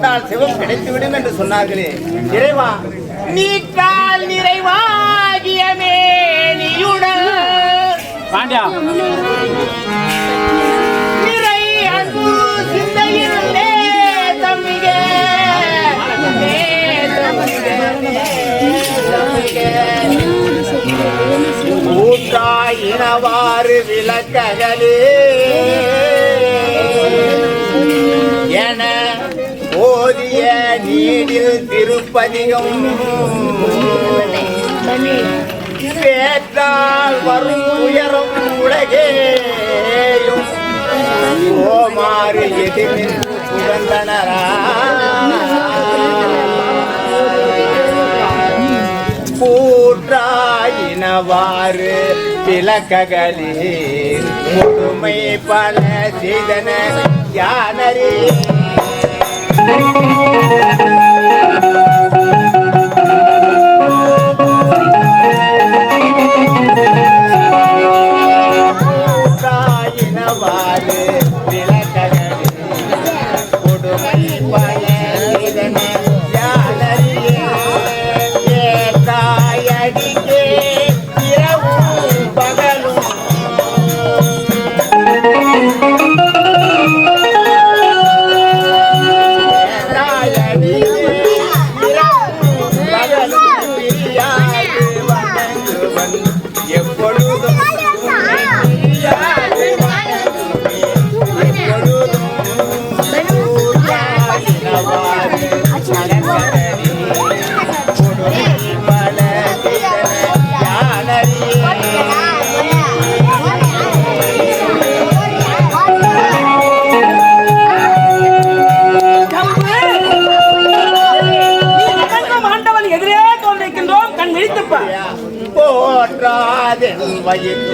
மேற்கொண்டால் சிவம் கிடைத்துவிடும் என்று சொன்னார்களே. இறைவா நீக்கால் நிறைவாகிய மேனியுடன் பாண்டியா. நிறை அன்பு சிந்தையிலே தம்பிகே ஊற்றாயினவாறு விளக்ககளே பதிகம் திருப்பதிகம் வரும் உயரம் உலகேயும் ஓமாறு எதிரில் புகழ்ந்தனரா கூற்றாயினவாறு விளக்ககளில் முழுமை பல செய்தன யானரே Baju.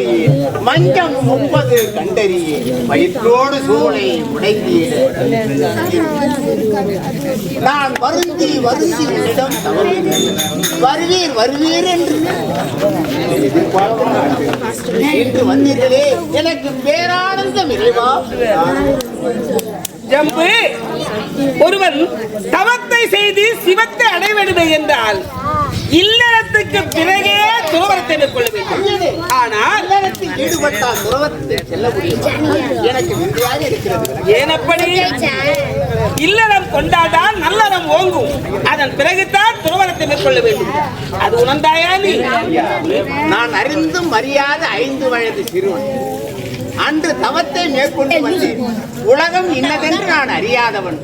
கண்டறியே. மஞ்சம் முப்பது கண்டறியே. வயிற்றோடு சூளை உடைத்தீர நான் வருந்தி வருந்தி உன்னிடம் வருவீர் வருவீர் என்று. இன்று வந்தீர்களே எனக்கு பேரானந்தம் இல்லைவா? ஜம்பு ஒருவன் தவத்தை செய்து சிவத்தை அடைய என்றால் இல்ல இல்லறத்துக்கு பிறகே துறவரத்தை மேற்கொள்ள வேண்டும். ஆனால் ஈடுபட்டால் துறவத்தில் செல்ல முடியும். எனக்கு விந்தையாக இருக்கிறது. ஏனப்படி இல்லறம் கொண்டாதான் நல்லறம் ஓங்கும். அதன் பிறகுதான் துறவரத்தை மேற்கொள்ள வேண்டும். அது உணர்ந்தாயா நீ? நான் அறிந்தும் அறியாத ஐந்து வயது சிறுவன். அன்று தவத்தை மேற்கொண்டு வந்தேன். உலகம் இன்னதென்று நான் அறியாதவன்.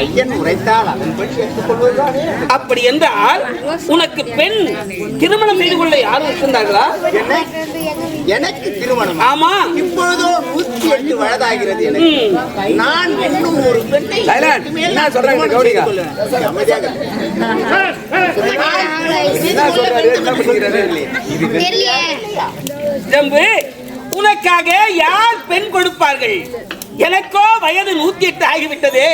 ஐயன் உரைத்தால் அதன்படி ஏற்றுக்கொள்வதுதானே அப்படி என்றால் உனக்கு பெண் திருமணம் செய்து கொள்ள யாரும் இருந்தார்களா எனக்கு திருமணம். ஆமா. இப்பொழுதோ நூத்தி எட்டு வயதாகிறது எனக்கு. நான் என்னும் ஒரு பெண்ணை என்ன சொல்றாங்க கௌரிகா? என்ன சொல்றாரு? என்ன. ஜம்பு உனக்காக யார் பெண் கொடுப்பார்கள்? எனக்கோ வயது நூத்தி எட்டு ஆகிவிட்டது.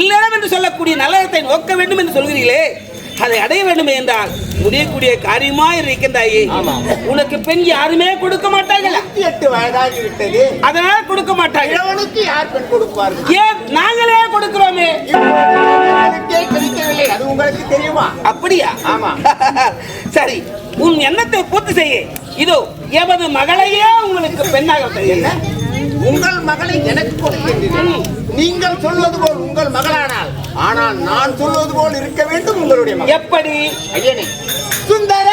இல்லறம் என்று சொல்லக்கூடிய நல்லறத்தை நோக்க வேண்டும் என்று சொல்கிறீர்களே. அதை அடைய வேண்டுமே என்றால் முடியக்கூடிய காரியமா இருக்கின்றாயே உனக்கு பெண் யாருமே கொடுக்க மாட்டார்களா. எட்டு வயதாகி விட்டது அதனால கொடுக்க மாட்டார்கள். இளவனுக்கு யார் பெண் கொடுப்பார்கள்? ஏன் நாங்களே கொடுக்கிறோமே? கிடைக்கவில்லை அது உங்களுக்கு தெரியுமா? அப்படியா? ஆமா. சரி உன் எண்ணத்தை பூர்த்தி செய்ய. இதோ எமது மகளையே உங்களுக்கு பெண்ணாக தருகிறேன். உங்கள் மகளை எனக்கு கொடுக்கின்றீர்கள் நீங்கள் சொல்வது போல் உங்கள் மகளானால். ஆனால் நான் சொல்வது போல் இருக்க வேண்டும் உங்களுடைய எப்படி? ஐயனே. சுந்தர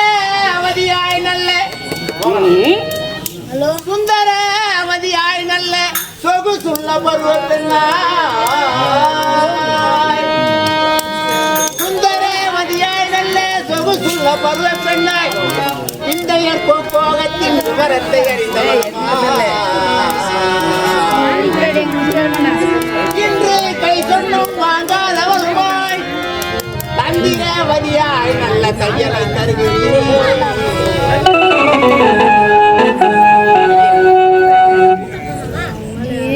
அவதியாய் நல்ல. சுந்தர அவதியாய் நல்ல. சொகுசுள்ள பருவப்பெண்ணாய் சொகுசுள்ள பருவப்பெண்ணாய் பிந்தைய போகத்தின் விவரத்தை அறிந்தவள். இன்று கை சொன்னும் வாங்காதவளுமாய் தந்திரவதியாய் நல்ல தையலை தருகிறேன்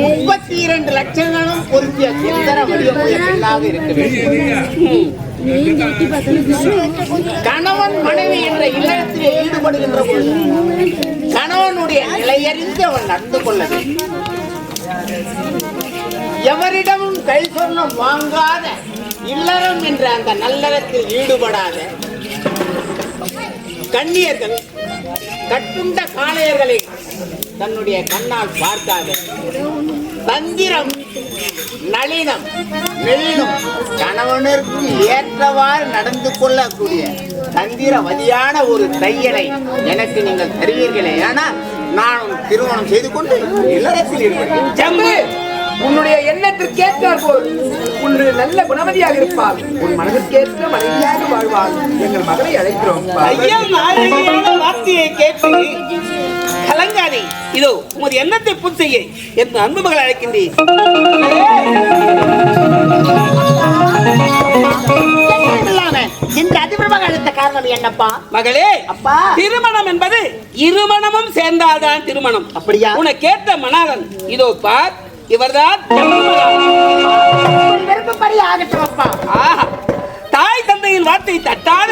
முப்பத்தி இரண்டு லட்சங்களும் பொருந்திய சுந்தர வடிவமுடைய பெண்ணாக இருக்க வேண்டும். கணவன் மனைவி என்ற இல்லத்தில் ஈடுபடுகின்ற பொழுது கணவனுடைய நிலையறிந்து அவன் நடந்து கொள்ள வேண்டும். எவரிடமும் கை சொன்னம் வாங்காத இல்லறம் என்ற அந்த நல்லறத்தில் ஈடுபடாத கண்ணியர்கள் கட்டுண்ட காளையர்களை தன்னுடைய கண்ணால் பார்க்காத தந்திரம் நளினம் நளினம் கணவனிற்கு ஏற்றவாறு நடந்து கொள்ளக்கூடிய தந்திரவதியான ஒரு தையலை எனக்கு நீங்கள் தருவீர்களே. ஆனால் நான் திருமணம் செய்து கொண்டு இல்லறத்தில் இருக்கிறேன் உன்னுடைய எண்ணத்திற்கேற்றார் போல் ஒன்று நல்ல குணவதியாக இருப்பாள். உன் மனதிற்கேற்ற மனைவியாக வாழ்வாள். எங்கள் மகளை அழைக்கிறோம். வார்த்தையை கேட்டு கலங்காதே. இதோ உமது எண்ணத்தை பூர்த்தி செய்ய என் அன்பு மகள் அழைக்கின்றேன். இந்த அதிபரமாக அழுத்த காரணம் என்னப்பா? மகளே அப்பா. திருமணம் என்பது இருமணமும் சேர்ந்தால்தான் திருமணம். அப்படியா? உனக்கேற்ற மணாளன். இதோ பார் இவர்தான் தாய் தந்தையின் வார்த்தை தட்டாத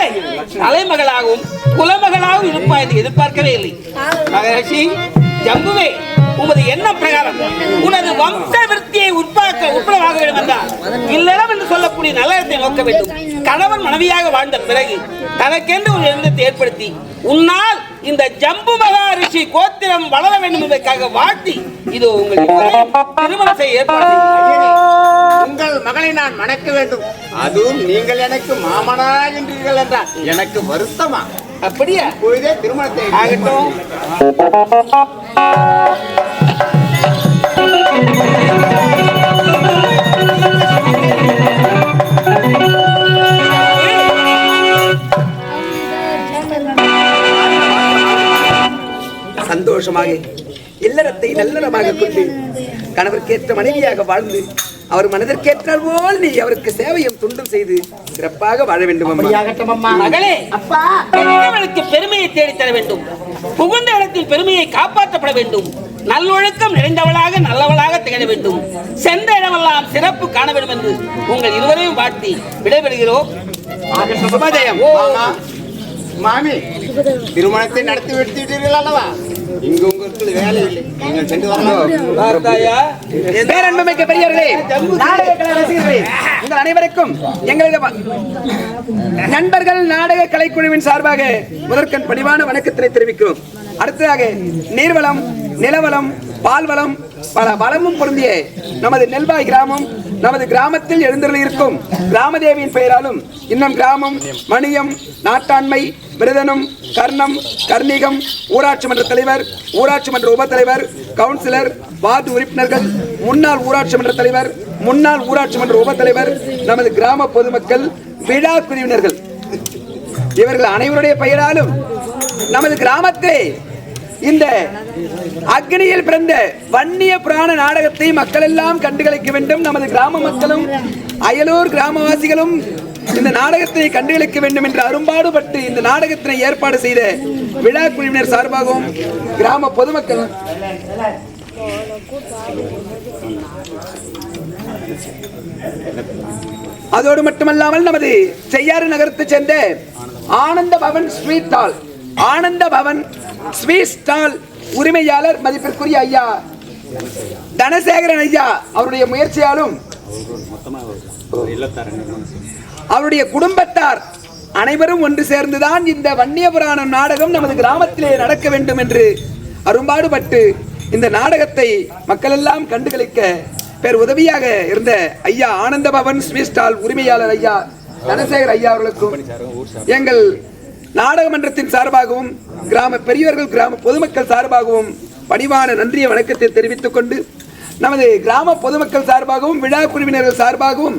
தலைமகளாகவும் குலமகளாகவும் இருப்பாய் என்று எதிர்பார்க்கவே இல்லை. மகரிஷி ஜம்புவே உமது எண்ணம் பிரகாரம். உனது வம்ச விருத்தியை உட்பாக்க உட்படமாக வேண்டும் என்றால் இல்லறம் என்று சொல்லக்கூடிய நல்லறத்தை நோக்க வேண்டும். கணவன் மனைவியாக வாழ்ந்த பிறகு தனக்கென்று ஒரு எண்ணத்தை ஏற்படுத்தி உன்னால் இந்த ஜம்பு மகாரிஷி கோத்திரம் வளர வேண்டும் என்பதற்காக வாழ்த்தி இது உங்கள் இருவரையும் திருமணம் செய்ய ஏற்பாடு. உங்கள் மகளை நான் மணக்க வேண்டும். அதுவும் நீங்கள் எனக்கு மாமனா என்றீர்கள் என்றால் எனக்கு வருத்தமா? அப்படியா? இப்பொழுதே திருமணத்தை ஆகட்டும். சந்தோஷமாக இல்லறத்தை நல்லறமாக கொண்டு கணவருக்கேற்ற மனைவியாக வாழ்ந்து அவர் மனதிற்கேற்றால் போல் நீ அவருக்கு சேவையும் துண்டும் செய்து சிறப்பாக வாழ வேண்டும் மகளே அப்பா. பெருமையை தேடித் தர வேண்டும். புகுந்த இடத்தில் பெருமையை காப்பாற்றப்பட வேண்டும். நல்லொழுக்கம் நிறைந்தவளாக நல்லவளாக திகழ வேண்டும். சென்ற இடமெல்லாம் சிறப்பு காண வேண்டும் என்று உங்கள் இருவரையும் வாழ்த்தி விடைபெறுகிறோம். மாமா, மாமி திருமணத்தை நடத்தி விட்டீர்கள் அல்லவா? இங்கு உங்களுக்கு வேலை இல்லை. நீங்கள் சென்று வரலாம். பேரன்புமிக்க பெரியவர்களே நாடக கலை ரசிகர்களே உங்கள் அனைவருக்கும் எங்களது நண்பர்கள் நாடக கலைக்குழுவின் சார்பாக முதற்கண் பணிவான வணக்கத்தினை தெரிவிக்கிறோம். அடுத்ததாக நீர்வளம் நிலவளம் பால்வளம் பல வளமும் பொருந்திய நமது நெல்வாய் கிராமம் நமது கிராமத்தில் எழுந்தருளியிருக்கும் கிராமதேவியின் பெயராலும் இன்னும் கிராமம் மணியம் நாட்டாண்மை மிருதனம் கர்ணம் கர்ணிகம் ஊராட்சி மன்ற தலைவர் ஊராட்சி மன்ற உபத்தலைவர் கவுன்சிலர் வார்டு உறுப்பினர்கள் முன்னாள் ஊராட்சி மன்ற தலைவர் முன்னாள் ஊராட்சி மன்ற உபத்தலைவர் நமது கிராம பொதுமக்கள் விழா பிரிவினர்கள் இவர்கள் அனைவருடைய பெயராலும் நமது கிராமத்தை இந்த அக்னியில் பிறந்த வன்னிய புராண நாடகத்தை மக்கள் எல்லாம் கண்டுகளிக்க வேண்டும். நமது கிராம மக்களும் அயலூர் கிராமவாசிகளும் இந்த நாடகத்தை கண்டுகளிக்க வேண்டும் என்று அரும்பாடுபட்டு இந்த நாடகத்தினை ஏற்பாடு செய்த விழா குழுவினர் சார்பாகவும் கிராம பொதுமக்கள் அதோடு மட்டுமல்லாமல் நமது செய்யாறு நகரத்தைச் சேர்ந்த ஆனந்த பவன் ஸ்வீட் ஸ்டால் ஆனந்த பவன் ஸ்வீட் ஸ்டால் உரிமையாளர் மதிப்பிற்குரிய ஐயா தனசேகரன் ஐயா அவருடைய முயற்சியாலும் அவருடைய குடும்பத்தார் அனைவரும் ஒன்று சேர்ந்துதான் இந்த வன்னிய புராணம் நாடகம் நமது கிராமத்திலே நடக்க வேண்டும் என்று அரும்பாடுபட்டு இந்த நாடகத்தை மக்கள் எல்லாம் கண்டுகளிக்க பேர் உதவியாக இருந்த ஐயா ஆனந்த பவன் ஸ்வீட் ஸ்டால் உரிமையாளர் ஐயா தனசேகர் ஐயா அவர்களுக்கும் எங்கள் நாடகமன்றத்தின் சார்பாகவும் கிராம பெரியவர்கள் கிராம பொதுமக்கள் சார்பாகவும் பணிவான நன்றிய வணக்கத்தை தெரிவித்துக் கொண்டு நமது கிராம பொதுமக்கள் சார்பாகவும் விழா குழுவினர்கள் சார்பாகவும்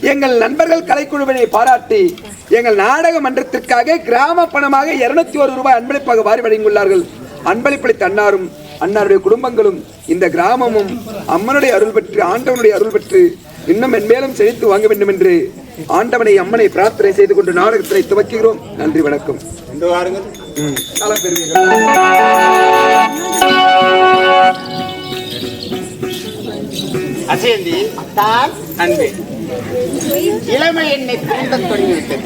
எங்கள் நண்பர்கள் கலைக்குழுவினை பாராட்டி எங்கள் நாடக மன்றத்திற்காக கிராம பணமாக இருநூத்தி ஒரு ரூபாய் அன்பளிப்பாக வாரி வழங்கியுள்ளார்கள். அன்பளிப்பளித்த அன்னாரும் அன்னாருடைய குடும்பங்களும் இந்த கிராமமும் அம்மனுடைய அருள் பெற்று ஆண்டவனுடைய அருள் பெற்று இன்னும் மென்மேலும் செழித்து வாங்க வேண்டும் என்று ஆண்டவனை அம்மனை பிரார்த்தனை செய்து கொண்டு நாடகத்தினை துவக்குகிறோம். நன்றி வணக்கம். அசேந்தி தான் அன்பே. இளமை என்னை தூண்டத் தொடங்கிவிட்டது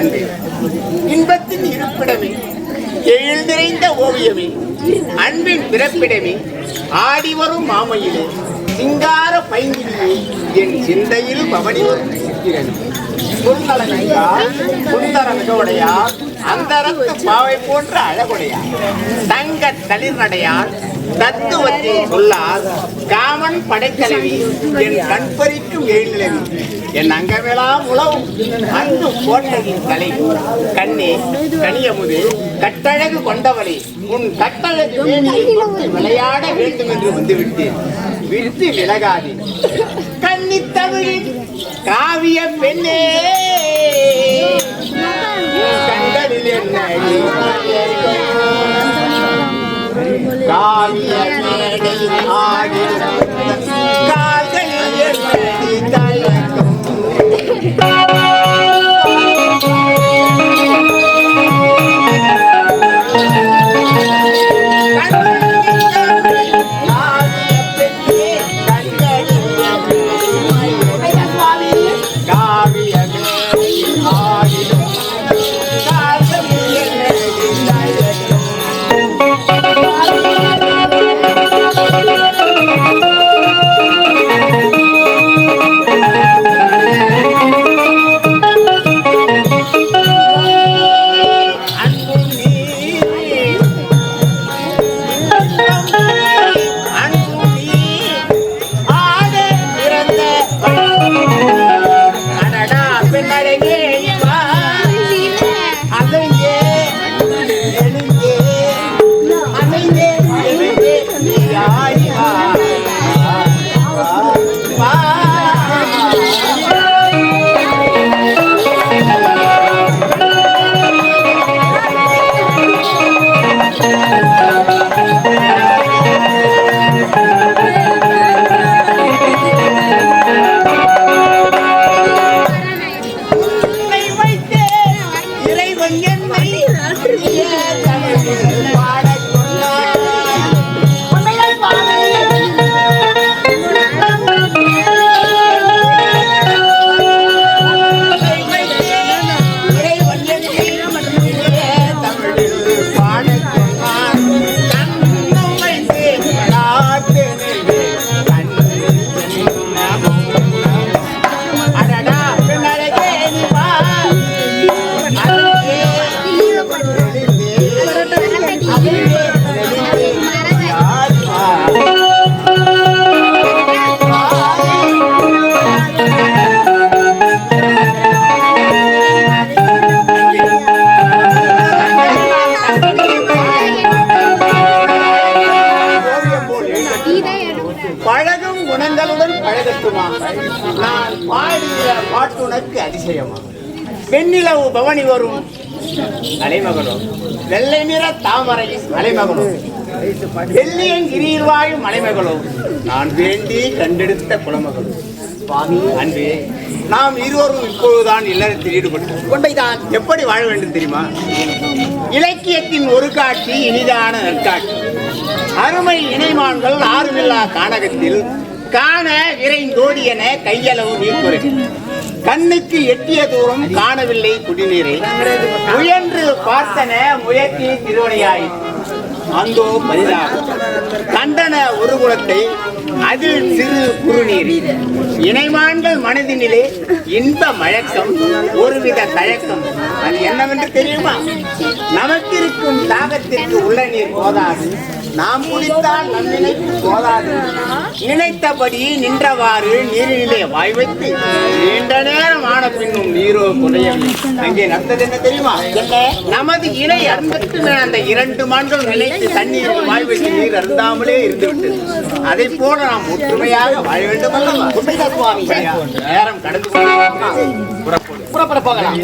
அன்பே. இன்பத்தின் இருப்பிடமே. எழுந்திரைந்த ஓவியமே அன்பின் பிறப்பிடமே ஆடி வரும் மாமையிலே சிங்கார பைங்கிலியே என் சிந்தையில் பவனி வரும் சித்திரன். பொன்னலனையா சுந்தர அந்த பாவை போன்ற அழகுடையார் தங்க தளிர்நடையார் தத்துவத்தில் சொல்லால் காமன் படைக்கலவி என் கண்பறிக்கும் எழுநிலவி என் அங்கமெல்லாம் உழவும் அன்பு கோட்டையின் தலை கண்ணே கனியமுது கட்டழகு கொண்டவளே உன் கட்டழகு வேணியை விளையாட வேண்டும் என்று வந்துவிட்டேன். விட்டு விலகாதே. கன்னித்தமிழின் காவிய பெண்ணே காவிய மேடையில் கால்களில் பவனி வரும். அலைமகளோ வெள்ளை நிற தாமரையின் அலைமகளோ வெள்ளியங்கிரியில் வாழும் மலைமகளோ நான் வேண்டி கண்டெடுத்த குலமகளோ சுவாமி அன்பே நாம் இருவரும் இப்பொழுதுதான் இல்லறத்தில் ஈடுபட்டோம். உண்மைதான். எப்படி வாழ வேண்டும் தெரியுமா? இலக்கியத்தின் ஒரு காட்சி இனிதான நற்காட்சி. அருமை இணைமான்கள் ஆறுமில்லா கானகத்தில் காண விரைந்தோடி என கையளவு நீர் குறை கண்ணுக்கு எட்டிய தூரம் காணவில்லை குடிநீரை. முயன்று பார்த்தன முயற்சி திருவனையாய் அந்தோ பரிதாபம். கண்டன ஒரு குலத்தை அதில் சிறு குறுநீர். இணைமான்கள் மனதினிலே இன்ப மயக்கம் ஒருவித தயக்கம். அது என்னவென்று தெரியுமா? நமக்கு இருக்கும் தாகத்திற்கு உள்ள நீர் போதாது. நாம் குடித்தால் நம் நினைப்பு போதாது நினைத்தபடி நின்றவாறு நீரினிலே வாய் வைத்து நீண்ட நேரம் ஆன பின்னும் நீரோ குறையவில்லை அங்கே நடந்தது என்ன தெரியுமா? நமது இணை அன்பத்து அந்த இரண்டு மான்கள் நினைத்து தண்ணீரில் வாய் வைத்து நீர் அருந்தாமலே இருந்து விட்டது அதை போல நாம் ஒற்றுமையாக வாழ வேண்டும் நேரம் கடந்து புறப்பட போகலாம்.